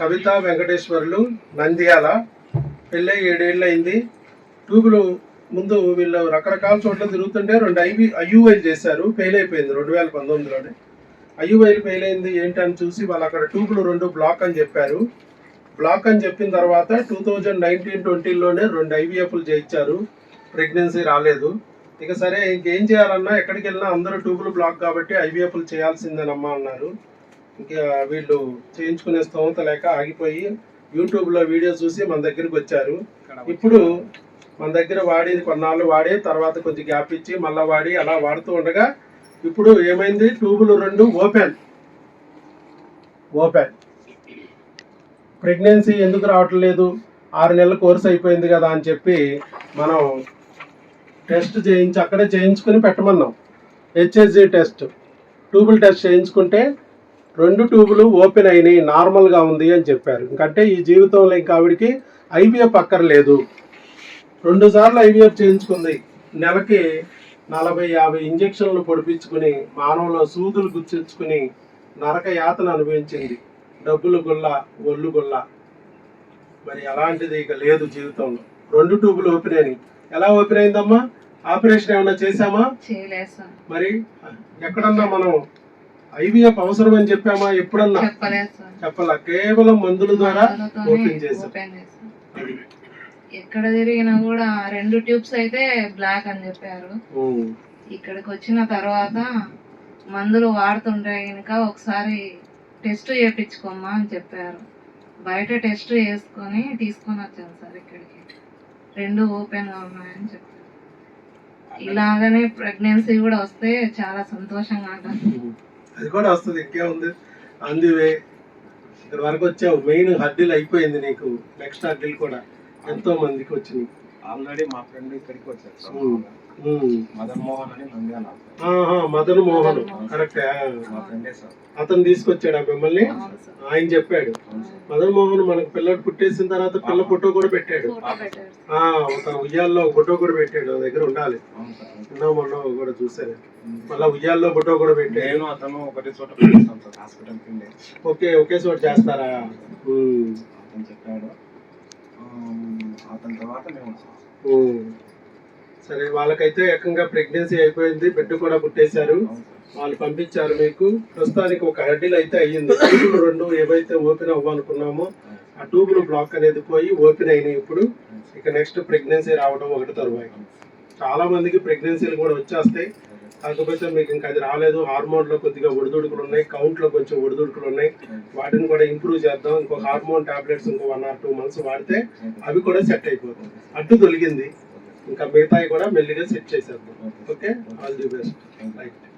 కవిత వెంకటేశ్వర్లు నంద్యాల. పెళ్ళై ఏడేళ్ళు అయింది ట్యూబులు ముందు వీళ్ళు రకరకాల చోట్ల తిరుగుతుంటే రెండు ఐవి ఐయువైలు చేశారు. ఫెయిల్ అయిపోయింది రెండు వేల పంతొమ్మిదిలోనే ఐయువైలు ఫెయిల్ అయింది ఏంటని చూసి వాళ్ళు అక్కడ ట్యూబ్లు రెండు బ్లాక్ అని చెప్పారు. బ్లాక్ అని చెప్పిన తర్వాత టూ థౌజండ్ నైన్టీన్ ట్వంటీలోనే రెండు ఐవీఎఫ్లు చేయించారు. ప్రెగ్నెన్సీ రాలేదు. ఇక సరే ఇంకేం చేయాలన్నా ఎక్కడికి వెళ్ళినా అందరూ ట్యూబులు బ్లాక్ కాబట్టి ఐవీఎఫ్లు చేయాల్సిందేనమ్మా అన్నారు. ఇంకా వీళ్ళు చేయించుకునే స్తోమత లేక ఆగిపోయి యూట్యూబ్లో వీడియో చూసి మన దగ్గరికి వచ్చారు. ఇప్పుడు మన దగ్గర వాడి కొన్నాళ్ళు వాడి తర్వాత కొంచెం గ్యాప్ ఇచ్చి మళ్ళీ వాడి అలా వాడుతూ ఉండగా ఇప్పుడు ఏమైంది? ట్యూబులు రెండు ఓపెన్. ఓపెన్. ప్రెగ్నెన్సీ ఎందుకు రావట్లేదు? ఆరు నెలల కోర్స్ అయిపోయింది కదా అని చెప్పి మనం టెస్ట్ చేయించి అక్కడే చేయించుకుని పెట్టమన్నాం. HSG test. ట్యూబుల్ టెస్ట్ చేయించుకుంటే రెండు ట్యూబులు ఓపెన్ అయినాయి నార్మల్గా ఉంది అని చెప్పారు. ఇంకంటే ఈ జీవితంలో ఇంకా ఆవిడకి ఐవీఎఫ్ అక్కర్లేదు. రెండు సార్లు ఐవీఎఫ్ చేయించుకుంది. నెలకి నలభై యాభై ఇంజక్షన్లు పొడిపించుకుని మానవులో సూదులు గుచ్చించుకుని నరక యాతన అనుభవించింది. డబ్బులు గుల్ల ఒళ్ళు గుల్ల. మరి అలాంటిది ఇక లేదు జీవితంలో. రెండు ట్యూబులు ఓపెన్ అయినాయి. ఎలా ఓపెన్ అయిందమ్మా? ఆపరేషన్ ఏమైనా సార్. మరి ఎక్కడన్నా మనం ఐవీఎఫ్ అవసరం అని చెప్పామా ఎప్పుడన్నా? చెప్పాల. కేవలం మందుల ద్వారా ఓపెన్ ఎక్కడ తిరిగినా కూడా రెండు ట్యూబ్స్ అయితే బ్లాక్ అని చెప్పారు. ఇక్కడికి వచ్చిన తర్వాత మందులు వాడుతుంటే కనుక ఒకసారి టెస్ట్ చేయించుకోమ్మా అని చెప్పారు. బయట టెస్ట్ చేసుకొని తీసుకొని వచ్చాను సార్ ఇక్కడికి. రెండు ఓపెన్గా ఉన్నాయని చెప్పారు. ఇలాగనే ప్రెగ్నెన్సీ కూడా వస్తే చాలా సంతోషంగా ఉంటుంది. అది కూడా వస్తుంది ఇంకేముంది అందువే ఇక్కడ వరకు వచ్చావు. మెయిన్ హడ్డీలు అయిపోయింది నీకు. నెక్స్ట్ హడ్డీలు కూడా ఎంతో మందికి వచ్చినాయి. ఆల్రెడీ మా ఫ్రెండ్ ఇక్కడికి వచ్చారు. మదన్ మోహన్ అని నంద్యాల మదన్ మోహన్. కరెక్టే మా ఫ్రెండే సార్. అతను తీసుకొచ్చాడా మిమ్మల్ని? అవును సార్. ఆయన చెప్పాడు. మదన్ మోహన్ మనకు పిల్లడు పుట్టేసిన తర్వాత పిల్ల ఫోటో కూడా పెట్టాడు. ఆ ఒక ఉయ్యాల్లో ఫోటో కూడా పెట్టాడు. నా దగ్గర ఉండాలి. నిన్న మొన్న కూడా చూసాను మళ్ళీ ఉయ్యాల్లో ఫోటో కూడా పెట్టాడు. నేను అతను ఒకటి చోట హాస్పిటల్ కింద ఓకే ఒకే చోట చేస్తారా. అతను చెప్పాడు. అతని తర్వాత మేము. సరే వాళ్ళకైతే ఏకంగా ప్రెగ్నెన్సీ అయిపోయింది బిడ్డ కూడా పుట్టేశారు వాళ్ళు పంపించారు మీకు. ప్రస్తుతానికి ఒక హడ్డీలు అయితే అయ్యింది. ట్యూబులు రెండు ఏవైతే ఓపెన్ అవ్వాలనుకున్నామో ఆ ట్యూబులు బ్లాక్ అనేది పోయి ఓపెన్ అయినాయి ఇప్పుడు. ఇక నెక్స్ట్ ప్రెగ్నెన్సీ రావడం ఒకటి తరువాయి. చాలా మందికి ప్రెగ్నెన్సీలు కూడా వచ్చేస్తాయి. కాకపోతే మీకు ఇంకా అది రాలేదు. హార్మోన్లో కొద్దిగా ఒడిదుడుకులు ఉన్నాయి. కౌంట్లో కొంచెం ఒడిదుడుకులు ఉన్నాయి. వాటిని కూడా ఇంప్రూవ్ చేద్దాం. ఇంకొక హార్మోన్ టాబ్లెట్స్ ఇంకో వన్ ఆర్ టూ మంత్స్ వాడితే అవి కూడా సెట్ అయిపోతాయి. అడ్డు తొలగింది. ఇంకా మిగతాయి కూడా మెల్లిగా సెట్ చేసేద్దాం. Okay? All the best right